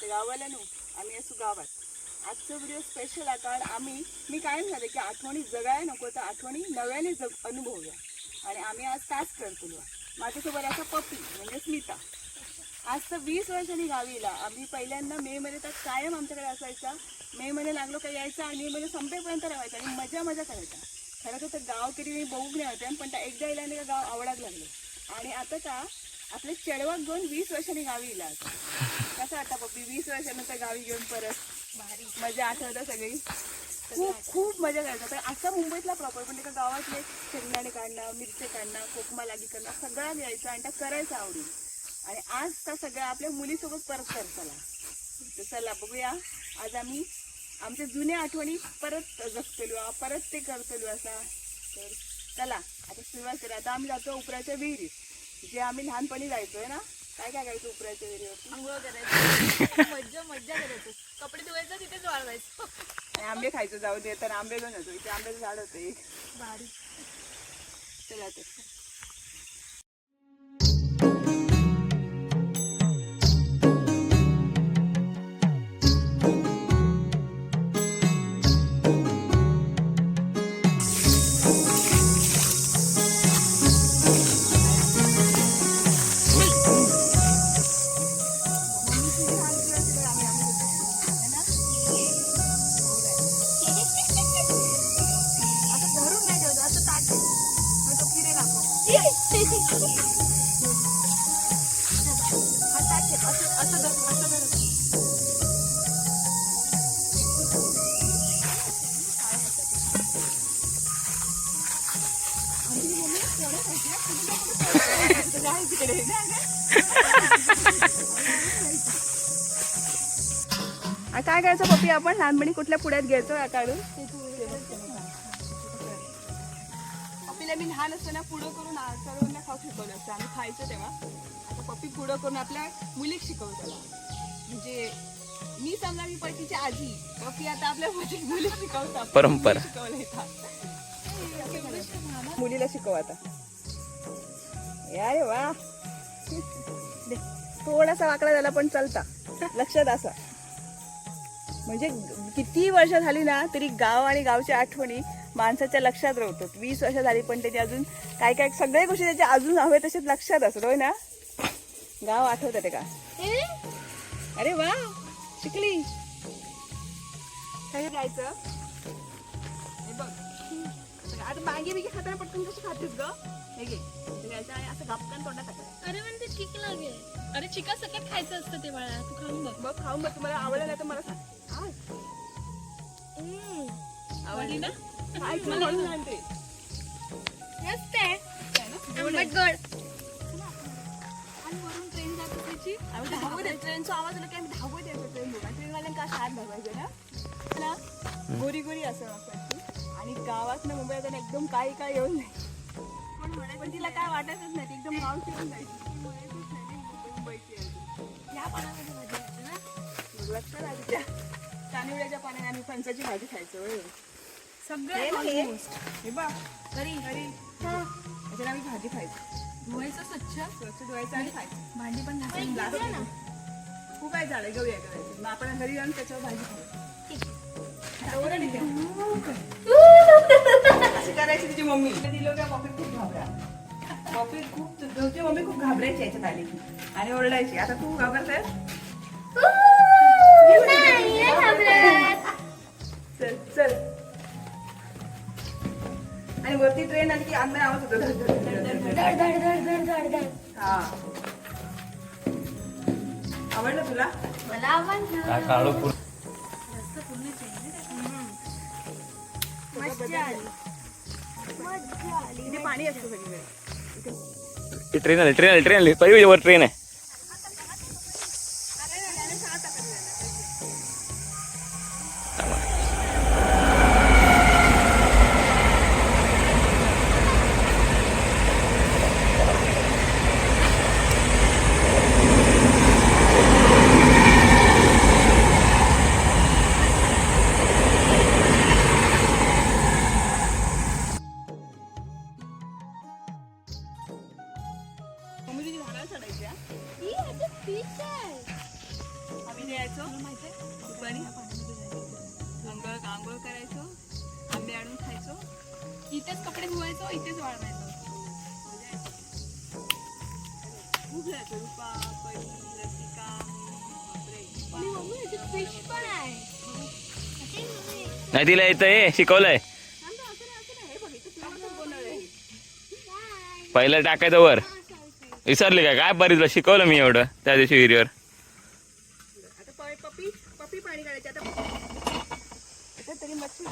ते गावाला नो आम्ही असू गावात. आजचा व्हिडिओ स्पेशल आहे कारण आम्ही मी काय म्हणते की आठवणी जगायला नको तर आठवणी नव्याने जग अनुभवूया. आणि आम्ही आज तास करतो माझ्यासोबत असा पप्पी म्हणजे स्मिता आज तर वीस वर्षांनी गावीला. आम्ही पहिल्यांदा मे मध्ये तर कायम आमच्याकडे असायचा. मे मध्ये लागलो का यायचा आणि मे मध्ये संपेपर्यंत राहायचा आणि मजा मजा करायचा. खरं तर गाव किती मी बघू नाही होते पण त्या एकदा इला का गाव आवडायला लागलं. आणि आता का आपले चेडवाक घेऊन वीस वर्षांनी गावी इला कसं आता पप्पी वीस वर्षानंतर गावी घेऊन परत भारी. मजा आठवतं सगळी. खूप खूप मजा करायचा. तर असा मुंबईतला प्रॉपर पण एका गावातले शेंगदाणे काढणं मिरचे काढणं कोकमा लागी करणं सगळा यायचा आणि त्या करायचा आवडी आणि आज त्या सगळ्या आपल्या मुलीसोबत परत करताला तर चला बघूया. आज आम्ही आमच्या जुन्या आठवणी परत जगतलो परत ते करतलो असा. तर चला आता सुरुवात करूया. आता आम्ही जातो उपराच्या विहिरीत. जे आम्ही लहानपणी जायचोय ना? काय काय करायचं उपराच्या विहिरीवरती आंघोळ करायचं मज्जा मज्जा करायचं. कपडे धुवायचं तिथेच वाळवायचं आणि आंबे खायचं जाऊ दे तर आंबे घेऊन येतो. इथे आंब्याचं झाड होतं एक. भारी. चला तर हा असं असं असं काय करायचं पप्पी? आपण लहानपणी कुठल्या पुढ्यात घ्यायचो या काढून? पप्पीला मी लहान असताना पुढं करून सर्वांना खाऊ शिकवलं असतं. आम्ही खायचं तेव्हा. आता पप्पी पुढं करून आपल्या मुलीक शिकवतो. म्हणजे मी समजा मी पैकीची आजी. पप्पी आता आपल्या मुली- मुलीक शिकवता परंपरा. शिकवलं. मुलीला शिकव आता. अरे वा. थोडासा वाकडा झाला पण चालता. लक्षात असा. म्हणजे किती वर्ष झाली ना तरी गाव आणि गावच्या आठवणी माणसाच्या लक्षात राहतात वीस वर्ष झाली पण त्याची अजून काय काय सगळ्या गोष्टी त्याच्या अजून हवे तसेच लक्षात असत. होय ना? गाव आठवत का? अरे वा! शिकली. काय जायचं हे बघ. आता मागे बिगे खाताना पटकन कशी खातेस ग? हे घे. घ्यायचं आणि असं तोंडात टाकायचं. अरे ते ठीक लागेल. अरे चिका सकट खायचं असतं ते बाळा. तू खाऊन बघ. बघ खाऊन बघ. तुम्हाला आवडलं नाही तर मला सांग. आवडली ना? मस्त आहे. आंबट गोड. ट्रेन जात त्याची आम्ही धावत येतो ट्रेनचा आवाज आला की आम्ही धावत येतो ट्रेन बघा. ट्रेनवाल्यांका अशा हात धरवायचे ना? गोरी गोरी असं असायची आणि गावात ना मुंबईत एकदम काही काय येऊन नाही पण तिला काय वाटतच नाही. एकदम मावशी येऊन जायची ती म्हणायचीच नाही, "मी मुंबई- मुंबईची आहे ती." या पाण्यामध्ये भाजी ना? लक्षात आली त्या तांदुळाच्या पाण्याने आम्ही फणसाची भाजी खायचो. सगळं हे बघ. घरी घरी त्याच्यात आम्ही भाजी खायचो. धुवायचं स्वच्छ? स्वच्छ धुवायचं आणि खायचं. भांडी पण नाही. खूप काय झालंय घेऊया करायचं मग आपण घरी जाऊन त्याच्यावर भाजी द्या. अशी करायची तिची मम्मी. दिलो का पॉपी खूप घाबरा. पॉपी खूप तुझी मम्मी खूप घाबरायची याच्यात आली. की आणि ओरडायची. आता तू घाबरतेस? चल चल. आणि वरती ट्रेन आली की अंदर आवाज होतो धड, धड, धड, धड, धड. हा. आवडलं तुला? मला आवडलं. काळू पूर्ण. रस्ता पूर्ण मजा आली. मजा आली. इथे पाणी असतं सगळीकडे. ट्रेन आली ट्रेन आली ट्रेन आली. पहिली वर ट्रेन आहे. इथेच कपडे धुवायचो इथेच वाळवायचो खूप जायचो रुपा परी रसिका बापरे. फिश पण आहे नाही तिला येतं हे शिकवलंय. पहिलं टाकायचं वर विसरली काय काय बरीच शिकवलं मी एवढं त्या दिवशी विहिरीवर आता पपी पपी पाणी काढायचे आता तरी मच्छी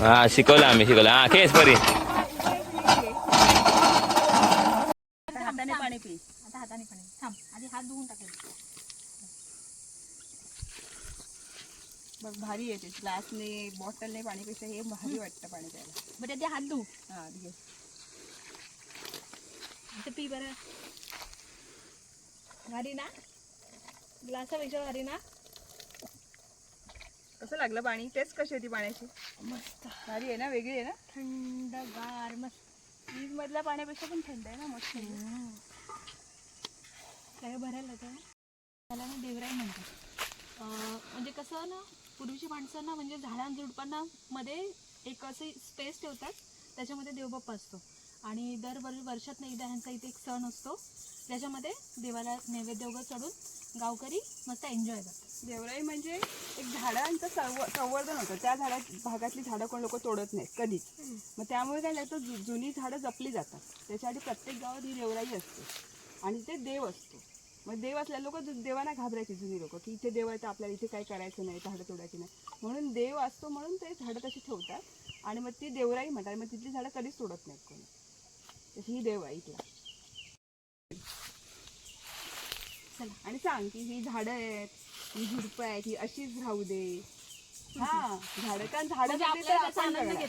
हा शिकवलं आम्ही शिकवलं. हा केस परी. आता हाताने पाणी पी. आता हाताने पण आहे. थांब आधी हात धुवून टाकायचे बघ भारी येते ग्लासने बॉटलने पाणीपेक्षा हे भारी वाटतं पाणी प्यायला. बरं आधी हात धुवू हा घे. आता पी बरं. भारी ना ग्लासापेक्षा भारी ना कसं लागलं पाणी? टेस्ट कशी होती पाण्याची? मस्त. भारी आहे ना? वेगळी आहे ना? थंडगार मस्त. फ्रीज मधल्या पाण्यापेक्षा पण थंड आहे ना? मस्त. काय भरायला तर त्याला ना देवराई म्हणतात. म्हणजे कसं ना पूर्वीची माणसं ना म्हणजे झाडां झुडपांना मध्ये एक असे स्पेस ठेवतात. त्याच्यामध्ये देवबाप्पा असतो. आणि दर वर वर्षात एकदा ह्यांचा इथे एक सण असतो. त्याच्यामध्ये देवाला नैवेद्य वगैरे चढून गावकरी मस्त एन्जॉय करतात. देवराई म्हणजे एक झाडांचं संव संवर्धन होतं. त्या झाडा भागातली झाडं कोण लोक तोडत नाहीत कधीच. मग त्यामुळे काय लागतं जु- जुनी झाडं जपली जातात. त्याच्यासाठी प्रत्येक गावात ही देवराई असते. आणि ते देव असतो. मग देव असल्या लोक देवांना घाबरायचे जुनी लोक की इथे देव आहे तर आपल्याला इथे काही करायचं नाही झाडं तोडायची नाही. म्हणून देव असतो म्हणून ते झाडं तशी ठेवतात. आणि मग ती देवराई म्हणतात. मग तिथली झाडं कधीच तोडत नाहीत कोणी. ही देव आहे इथला चला. आणि सांग की ही झाडं आहेत ही झुडपं आहेत ही अशीच राहू दे. हा. झाडं कारण झाडं म्हणजे जगली तर आपण जगणार.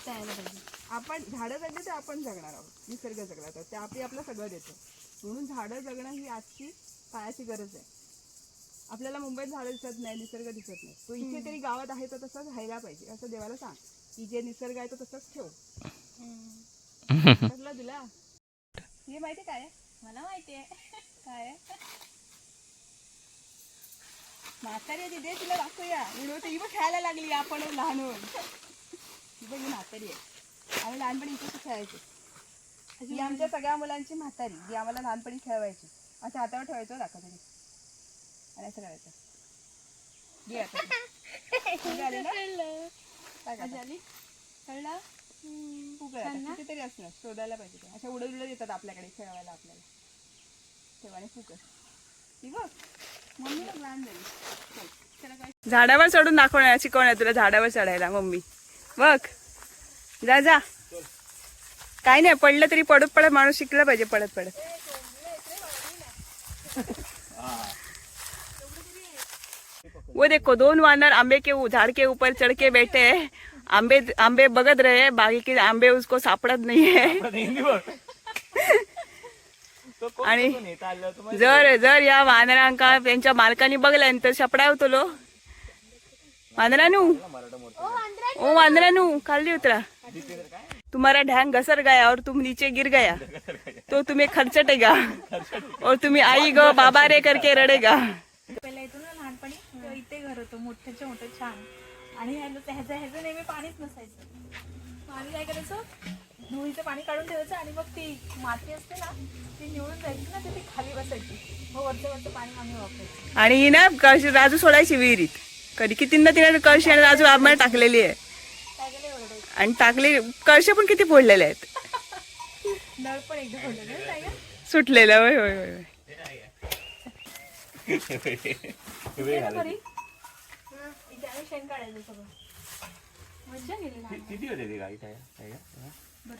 झाडं जगली तर आपण जगणार आहोत. निसर्ग जगला तर. ते आपली आपलं सगळं देतो. म्हणून झाडं जगणं ही आजची काळाची गरज आहे. आपल्याला मुंबईत झाडं दिसत नाही निसर्ग दिसत नाही. तो इथे तरी गावात आहे तो तसाच राहायला पाहिजे. असं देवाला सांग. की जे निसर्ग आहे तो तसाच ठेव. तुला? हे माहिती काय? मला माहिती आहे. काय? म्हातारी आहे तिथे तिला दाखवूया. म्हणून ती पण खेळायला लागली आपण लहान होऊन. ही पण ही म्हातारी आहे. आम्ही लहानपणी इथे खेळायचो. ही आमच्या सगळ्या मुलांची म्हातारी जी आम्हाला लहानपणी खेळवायची. असं हातावर ठेवायचो दाखव तरी आणि असं करायचं. घे आता? झाली कळलं? आता. कितीतरी असणार शोधायला पाहिजे. अशा उडत उडत येतात आपल्याकडे खेळवायला आपल्याला. तेव्हा फुक ती बघ मम्मी बघ लहान झाली झाडावर चढून दाखवणार शिकवणार तुला झाडावर चढायला मम्मी. बघ. जा जा. काही नाही पडलं तरी पडत पडत माणूस शिकला पाहिजे पडत पडत. वो देखो दोन वानर आंबे के झाड़ के ऊपर चढ़ के बैठे हैं. आंबे आंबे बगत रहे हैं बाकी के आंबे उसको सापडत नहीं है आणि जर जर या वानरांका त्यांच्या मालकाने बघल्यानंतर शपडा होतो वानरानू. ओ वानरानू. खाली उतरा. तुम्हारा ढैंग घसर गया और तुम नीचे गिर गया. तो तुम्हें खर्चटेगा. और तुम्ही आई गो बाबा रे करके रडेगा. पहिला येतो ना लहानपणी इथे घर होतं मोठ्याच्या मोठं छान. आणि ह्याचं ह्याचं नेहमी पाणीच नसायचं. आम्ही काय करायचो? धुळीचं पाणी काढून ठेवायचं आणि मग ती माती असते ना ती निवडून जायची ना ती खाली बसायची. मग वरचं वरचं पाणी आम्ही वापरायचो. आणि ही ना कळशी राजू सोडायची विहिरीत. कधी कितींदा तिने कळशी आणि राजू आम्हाला टाकलेली आहे. आणि टाकले कळशे पण किती फोडलेले आहेत. नळ पण एकदा का सुटलेलं होय होय होय शेण काढायचं सगळं. मज्जा गेली लहान किती होते ती गाई काय काय?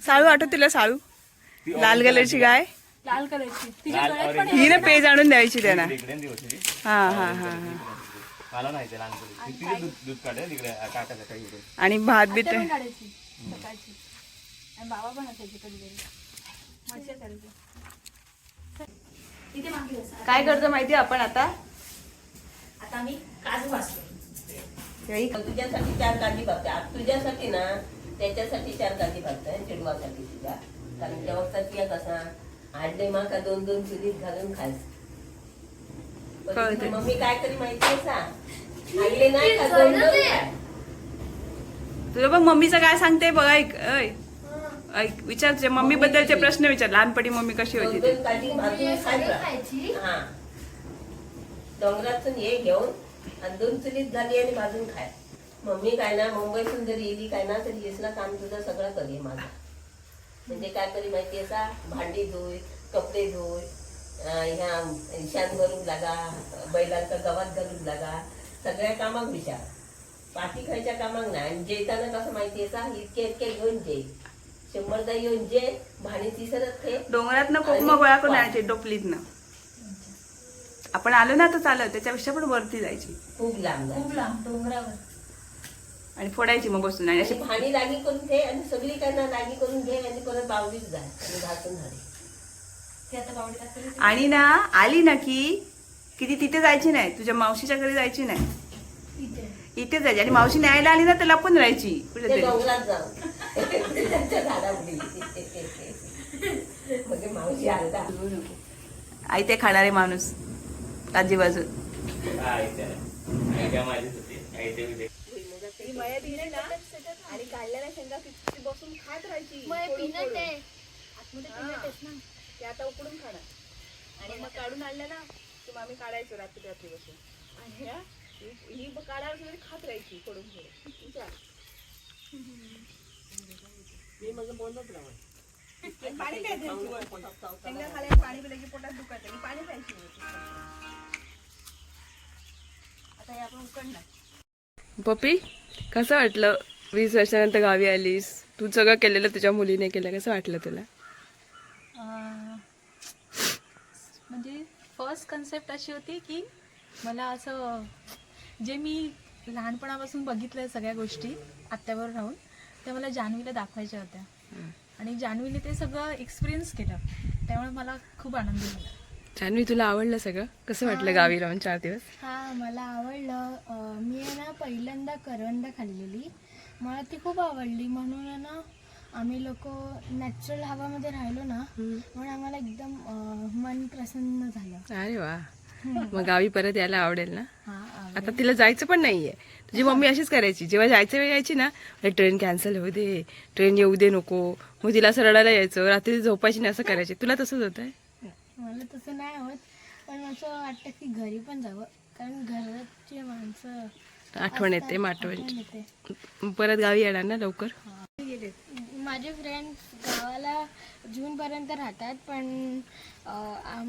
साळू आठवत तिला साळू. लाल कलरची गाय. लाल कलरची. तिच्या गळ्यात पण ही ना. पेज आणून द्यायची त्यांना. तिकडे न दिवस होती. हा हा हा हा मला नाही ते लहानपणी तिथे दूध दूध काढे तिकडे काकाच्या काही इकडे. आणि भात बीत आत्या पण काढायची सकाळची. आणि बाबा पण असायचे कधी कधी मज्जा करायची. इथे मागे बसा. काय करतो माहिती आपण आता? आता आम्ही काजू भाजतो तुझ्यासाठी चार काळजी बघते. आज तुझ्यासाठी ना त्याच्यासाठी चार काळजी बघते चिडवासाठी तुझ्या कारण त्या वक्तात या कसा आडले माका दोन दोन चुलीत घालून खायच. कळते. मम्मी काय तरी माहितीये सा आडले नाही का दोन दोन. तुला बघ मम्मीचं काय सांगते बघ ऐक ऐक. ऐक विचार तुझ्या मम्मी बद्दलचे प्रश्न विचार. लहानपणी मम्मी कशी होती हा. डोंगरातून हे घेऊन आणि दोन चुलीत झाली आणि भाजून खाय. मम्मी काय ना मुंबईतून जरी येली काय ना तरी येसला काम तुझं सगळं करी माझं. म्हणजे काय तरी माहितीये का भांडी धुय कपडे धुय ह्या शान भरून लागा बैलांचा गवात घालून लागा. सगळ्या कामाक विचार. पाठी खायच्या कामाक नाही. आणि जेताना कसं माहितीये का इतके इतके घेऊन जे. शंभरदा येऊन जे. भाणी तिसरत थे डोंगरात ना कोकमा गोळा करून आणायचे टोपलीतनं. आपण आलो ना आता चालत त्याच्यापेक्षा पण वरती जायची. खूप लांब. खूप लांब डोंगरावर. आणि फोडायची मग बसून आणि अशी भाणी लागी करून घे आणि सगळी काय ना लागी करून घे आणि परत बावलीत जाय आणि घासून झाली ना आली ना की की ती तिथे जायची नाही तुझ्या मावशीच्या घरी जायची नाही. इथे. इथे जायची. आणि मावशी न्यायला आली ना तर लपून राहायची कुठेतरी. डोंगरात म्हणजे मावशी आलता. आई ते खाणारे माणूस. आजी बाजू आणि काढलेल्या शेंगा किती बसून खात राहायची पीनट आहे. आतमध्ये. पीनट आहेत ना ते आता उकडून खाणार. आणि मग काढून आणलं ना की आम्ही काढायचो रात्री रात्री बसून आणि ह्या- ही- काढायला खात राहायची विचार. मी माझं बोलत आणि पाणी प्यायचं पाणी पिलं की पोटात दुखत आणि पाणी प्यायची. आता हे आपण उकडणार. पप्पी कसं वाटलं वीस वर्षानंतर गावी आलीस? तू सगळं केलेलं तुझ्या मुलीने केलं. कसं वाटलं तुला? म्हणजे फर्स्ट कन्सेप्ट अशी होती की मला असं जे मी लहानपणापासून बघितलं सगळ्या गोष्टी आत्यावर राहून त्या मला जान्हवीला दाखवायच्या होत्या. आणि जान्हवीने ते सगळं एक्सपिरियन्स केलं. त्यामुळे मला खूप आनंद झाला. जान्हवी तुला आवडलं सगळं? कसं वाटलं गावी राहून चार दिवस? हा मला आवडलं. अं, मी आहे ना पहिल्यांदा करवंद खाल्लेली. मला ती खूप आवडली. म्हणून आहे ना आम्ही लोक नॅचरल हवामध्ये राहिलो ना म्हणून आम्हाला एकदम अं, मन प्रसन्न झालं. अरे वा. मग गावी परत यायला आवडेल ना? आता तिला जायचं पण नाहीये. तुझी मम्मी अशीच करायची. जेव्हा जायचं वेळ यायची ना ट्रेन कॅन्सल होऊ दे. ट्रेन येऊ दे नको. मग तिला असं रडायला यायचं. रात्री झोपायची नाही असं करायची. तुला तसंच होत आहे मला तसं नाही होत. पण असं वाटतं की घरी पण जावं. कारण घराची माणसं आठवण येते आठवण परत गावी येणार ना लवकर? माझे फ्रेंड्स गावाला जूनपर्यंत राहतात. पण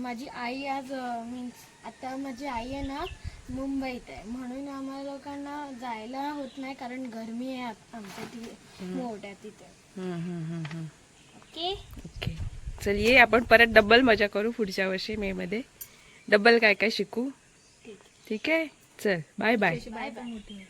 माझी आई आज मीन्स आता माझी आई आहे ना मुंबईत आहे. म्हणून आम्हाला लोकांना जायला होत नाही कारण गरमी आहे आत- आमच्या तिथे मोठ्या तिथे. हम्म, hmm, hmm, hmm. Okay? Okay. चल ये. आपण परत डबल मजा करू पुढच्या वर्षी मे मध्ये. डबल काय काय शिकू? ठीक आहे. चल बाय बाय बाय बाय